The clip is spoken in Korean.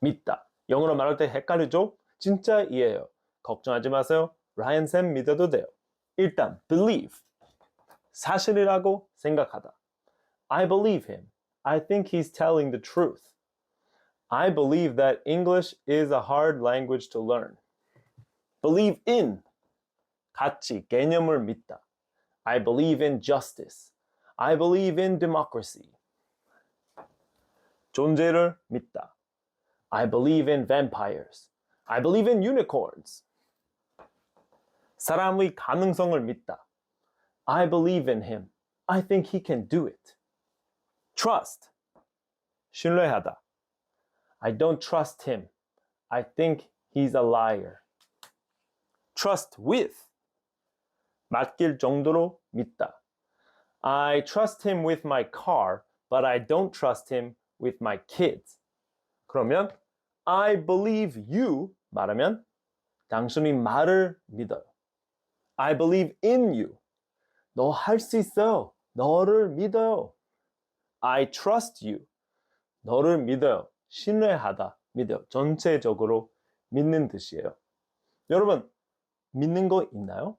믿다. 영어로 말할 때 헷갈리죠? 진짜 이해해요. 걱정하지 마세요. 라이언 쌤 믿어도 돼요. 일단 believe 사실이라고 생각하다. I believe him. I think he's telling the truth. I believe that English is a hard language to learn. Believe in 가치, 개념을 믿다. I believe in justice. I believe in democracy. 존재를 믿다. I believe in vampires. I believe in unicorns. 사람의 가능성을 믿다. I believe in him. I think he can do it. Trust. 신뢰하다. I don't trust him. I think he's a liar. Trust with. 맡길 정도로 믿다. I trust him with my car, but I don't trust him with my kids. 그러면 I believe you 말하면 당신이 말을 믿어요. I believe in you. 너 할 수 있어요. 너를 믿어요. I trust you. 너를 믿어요. 신뢰하다, 믿어요. 전체적으로 믿는 뜻이에요. 여러분, 믿는 거 있나요?